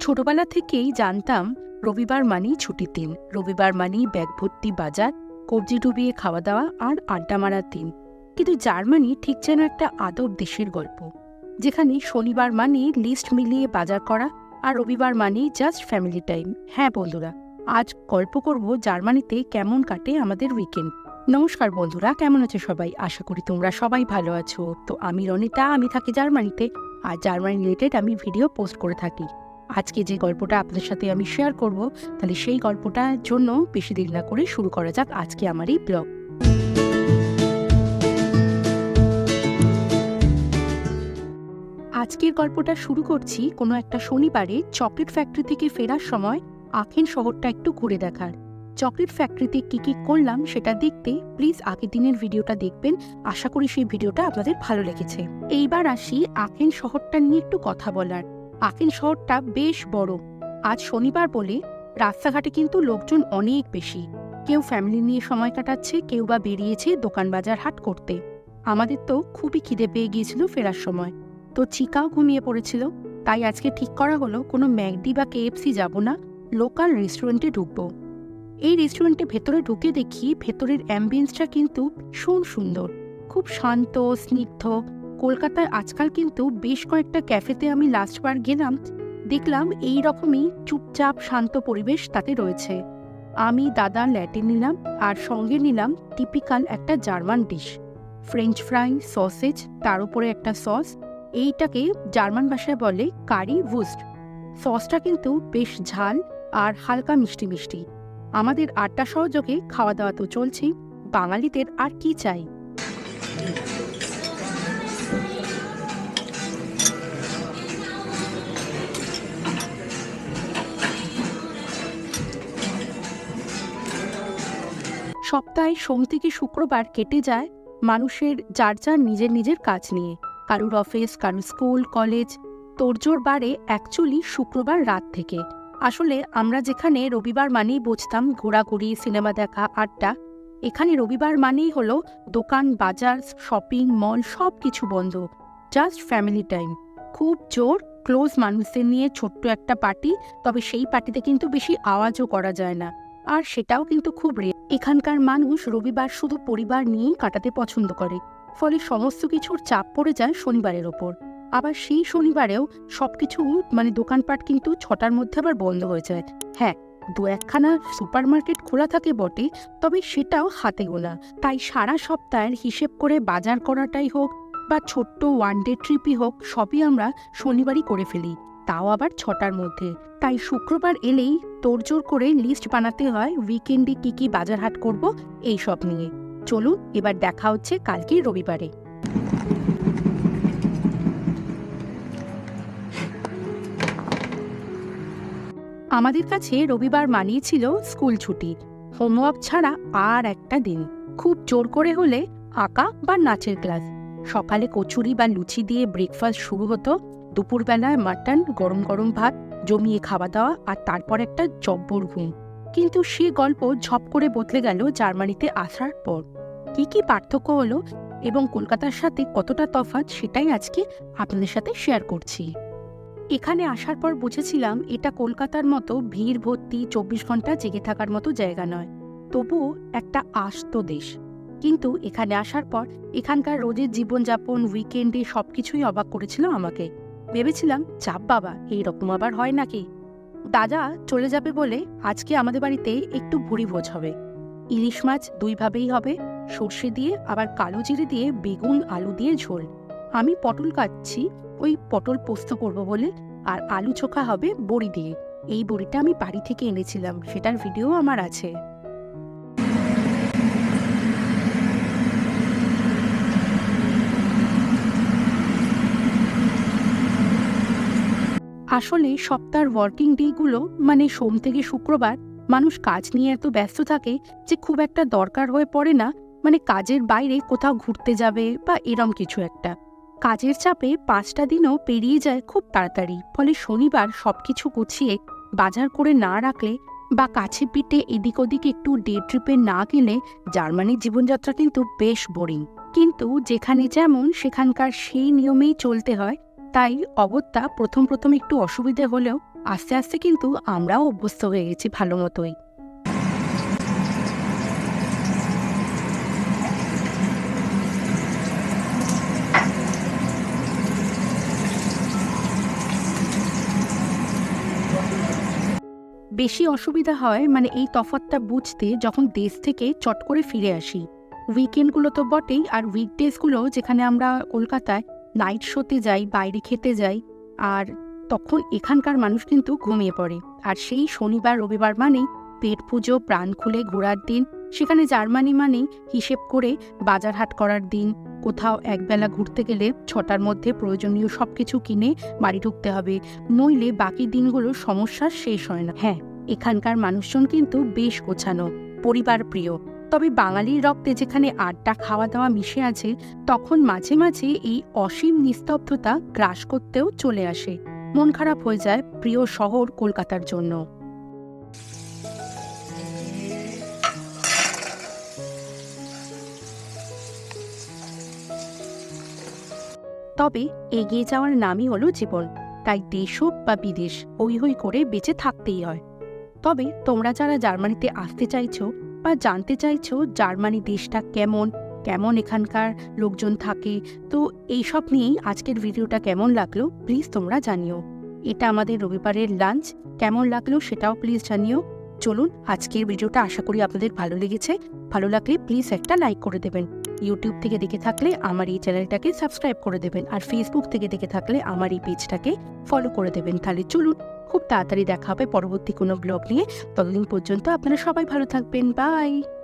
ছোটবেলা থেকেই জানতাম রবিবার মানেই ছুটির দিন। রবিবার মানেই ব্যাগ ভর্তি বাজার, কবজি ডুবিয়ে খাওয়া দাওয়া আর আড্ডা মারার দিন। কিন্তু জার্মানি ঠিক যেন একটা আদর দেশের গল্প। যেখানে শনিবার মানে লিস্ট মিলিয়ে বাজার করা আর রবিবার মানেই জাস্ট ফ্যামিলি টাইম। হ্যাঁ বন্ধুরা, আজ গল্প করব জার্মানিতে কেমন কাটে আমাদের উইকেন্ড। নমস্কার বন্ধুরা, কেমন আছো সবাই? আশা করি তোমরা সবাই ভালো আছো। তো আমি রনিতা, আমি থাকি জার্মানিতে। আর জার্মানি রিলেটেড আমি ভিডিও পোস্ট করে থাকি। আজকে যে গল্পটা আপনাদের সাথে আমি শেয়ার করব, তাহলে সেই গল্পটার জন্য বেশি দেরি না করে শুরু করা যাক আজকে আমার এই ব্লগ আজকের গল্পটা শুরু করছি কোনো একটা শনিবারে চকলেট ফ্যাক্টরি থেকে ফেরার সময় আখেন শহরটা একটু ঘুরে দেখার। চকলেট ফ্যাক্টরিতে কি কি করলাম সেটা দেখতে প্লিজ আগের দিনের ভিডিওটা দেখবেন, আশা করি সেই ভিডিওটা আপনাদের ভালো লেগেছে। এইবার আসি আখেন শহরটা নিয়ে একটু কথা বলার। আখেন শহরটা বেশ বড়। আজ শনিবার বলে রাস্তাঘাটে কিন্তু লোকজন অনেক বেশি। কেউ ফ্যামিলি নিয়ে সময় কাটাচ্ছে, কেউ বা বেরিয়েছে দোকান বাজার হাট করতে। আমাদের তো খুবই খিদে পেয়ে গিয়েছিল ফেরার সময়। তো চিকাও ঘুমিয়ে পড়েছিল। তাই আজকে ঠিক করা হলো, কোনো ম্যাকডি বা কেএফসি যাব না লোকাল রেস্টুরেন্টে ঢুকবো। এই রেস্টুরেন্টে ভেতরে ঢুকে দেখি ভেতরের অ্যাম্বিয়েন্সটা কিন্তু ভীষণ সুন্দর। খুব শান্ত, স্নিগ্ধ কলকাতায় আজকাল কিন্তু বেশ কয়েকটা ক্যাফেতে আমি লাস্টবার গেলাম, দেখলাম এই রকমই চুপচাপ শান্ত পরিবেশ তাতে রয়েছে। আমি দাদা ল্যাটিন নিলাম আর সঙ্গে নিলাম টিপিক্যাল একটা German dish French fry sausage তার উপরে একটা সস এইটাকে জার্মান ভাষায় বলে কারি ভুস্ট সসটা কিন্তু বেশ ঝাল আর হালকা মিষ্টি মিষ্টি। আমাদের আটটা সহযোগে খাওয়া দাওয়া তো চলছেই, বাঙালিদের আর কি চাই? সপ্তাহে সোম থেকে শুক্রবার কেটে যায় মানুষের, যার যার নিজের নিজের কাজ নিয়ে। কারুর অফিস কারুর স্কুল কলেজ তোড়জোড় বাড়ে অ্যাকচুয়ালি শুক্রবার রাত থেকে। আসলে আমরা যেখানে রবিবার মানেই বুঝতাম ঘোরাঘুরি সিনেমা দেখা, আড্ডা। এখানে রবিবার মানেই হলো দোকান, বাজার শপিং মল সব কিছু বন্ধ। জাস্ট ফ্যামিলি টাইম খুব জোর ক্লোজ মানুষদের নিয়ে ছোট্ট একটা পার্টি তবে সেই পার্টিতে কিন্তু বেশি আওয়াজও করা যায় না। আর সেটাও কিন্তু খুব রে এখানকার মানুষ রবিবার শুধু পরিবার নিয়েই কাটাতে পছন্দ করে, ফলে সমস্ত কিছুর চাপ পড়ে যায় শনিবারের ওপর। আবার সেই শনিবারেও সবকিছু মানে দোকানপাট কিন্তু ছটার মধ্যে আবার বন্ধ হয়ে যায়। হ্যাঁ দু একখানা সুপার মার্কেট খোলা থাকে বটে, তবে সেটাও হাতে গোনা। তাই সারা সপ্তাহের হিসেব করে বাজার করাটাই হোক বা ছোট্ট ওয়ান ডে ট্রিপই হোক, সবই আমরা শনিবারই করে ফেলি। তাও আবার ছটার মধ্যে। তাই শুক্রবার এলেই তোড়জোড় করে লিস্ট বানাতে হয় উইকেন্ডে কি কি বাজার হাট করব, এই সব নিয়ে। চলুন, এবার দেখা হচ্ছে কালকে রবিবারে। আমাদের কাছে রবিবার মানিয়েছিল স্কুল ছুটি। হোমওয়ার্ক ছাড়া আর একটা দিন। খুব জোর করে হলে আঁকা বা নাচের ক্লাস। সকালে কচুরি বা লুচি দিয়ে ব্রেকফাস্ট শুরু হতো। দুপুরবেলায় মাটন, গরম গরম ভাত, জমিয়ে খাওয়া দাওয়া আর তারপর একটা জব্বর ঘুম। কিন্তু সে গল্প ঝপ করে বদলে গেল জার্মানিতে আসার পর। কি কি পার্থক্য হলো এবং কলকাতার সাথে কতটা তফাৎ সেটাই আজকে আপনাদের সাথে শেয়ার করছি। এখানে আসার পর বুঝেছিলাম এটা কলকাতার মতো ভিড় ভর্তি চব্বিশ ঘণ্টা জেগে থাকার মতো জায়গা নয়। তবুও একটা আস্ত দেশ। কিন্তু এখানে আসার পর এখানকার রোজের জীবনযাপন উইকেন্ডে সবকিছুই অবাক করেছিল আমাকে। ভেবেছিলাম, চাপ বাবা, এই রকম আবার হয় নাকি? দাদা চলে যাবে বলে আজকে আমাদের বাড়িতে একটু ভুড়ি ভোজ হবে। ইলিশ মাছ দুইভাবেই হবে, সর্ষে দিয়ে আবার কালো জিরে দিয়ে বেগুন, আলু দিয়ে ঝোল। আমি পটল কাটছি, ওই পটল পোস্ত করব বলে, আর আলু চোখা হবে বড়ি দিয়ে। এই বড়িটা আমি বাড়ি থেকে এনেছিলাম, সেটার ভিডিও আমার আছে। আসলে সপ্তাহের ওয়ার্কিং ডেগুলো মানে সোম থেকে শুক্রবার, মানুষ কাজ নিয়ে এত ব্যস্ত থাকে যে খুব একটা দরকার হয়ে পড়ে না মানে কাজের বাইরে কোথাও ঘুরতে যাবে বা এরম কিছু একটা। কাজের চাপে পাঁচটা দিনও পেরিয়ে যায় খুব তাড়াতাড়ি, ফলে শনিবার সবকিছু গুছিয়ে বাজার করে না রাখলে বা কাছে পিঠে এদিক ওদিক একটু ডে ট্রিপে না গেলে জার্মানির জীবনযাত্রা কিন্তু বেশ বোরিং কিন্তু যেখানে যেমন, সেখানকার সেই নিয়মেই চলতে হয় তাই অগত্যা প্রথম প্রথম একটু অসুবিধে হলেও আস্তে আস্তে কিন্তু আমরাও অভ্যস্ত হয়ে গেছি ভালো মতোই। বেশি অসুবিধা হয় মানে এই তফাৎটা বুঝতে যখন দেশ থেকে চট করে ফিরে আসি। উইকেন্ডগুলো তো বটেই আর উইকডেজগুলো যেখানে আমরা কলকাতায় নাইট শোতে যাই, বাইরে খেতে যাই, আর তখন এখানকার মানুষ কিন্তু ঘুমিয়ে পড়ে। আর সেই শনিবার, রবিবার মানেই পেট পুজো, প্রাণ খুলে ঘোরার দিন। সেখানে জার্মানি মানেই হিসেব করে বাজার হাট করার দিন। কোথাও একবেলা ঘুরতে গেলে ছটার মধ্যে প্রয়োজনীয় সব কিছু কিনে বাড়ি ঢুকতে হবে। নইলে বাকি দিনগুলো সমস্যার শেষ হয় না। হ্যাঁ এখানকার মানুষজন কিন্তু বেশ গোছানো, পরিবার প্রিয়। তবে বাঙালির রক্তে যেখানে আড্ডা খাওয়া দাওয়া মিশে আছে, তখন মাঝে মাঝে এই অসীম নিস্তব্ধতা গ্রাস করতেও চলে আসে। মন খারাপ হয়ে যায় প্রিয় শহর কলকাতার জন্য। তবে এগিয়ে যাওয়ার নামই হলো জীবন, তাই দেশ হোক বা বিদেশ, হই হই করে বেঁচে থাকতেই হয়। তবে তোমরা যারা জার্মানিতে আসতে চাইছো বা জানতে চাইছো জার্মানি দেশটা কেমন কেমন এখানকার লোকজন থাকে, তো এইসব নিয়েই আজকের ভিডিওটা কেমন লাগল প্লিজ তোমরা জানিও। এটা আমাদের রবিবারের লাঞ্চ কেমন লাগল সেটাও প্লিজ জানিও। চলুন আজকের ভিডিওটা আশা করি আপনাদের ভালো লেগেছে, ভালো লাগলে প্লিজ একটা লাইক করে দেবেন। ইউটিউব থেকে দেখে থাকলে আমার এই চ্যানেলটাকে সাবস্ক্রাইব করে দেবেন আর ফেসবুক থেকে দেখে থাকলে আমার এই পেজটাকে ফলো করে দেবেন। তাহলে চলুন, খুব তাড়াতাড়ি দেখা হবে পরবর্তী কোনো ব্লগ নিয়ে। ততদিন পর্যন্ত আপনারা সবাই ভালো থাকবেন। বাই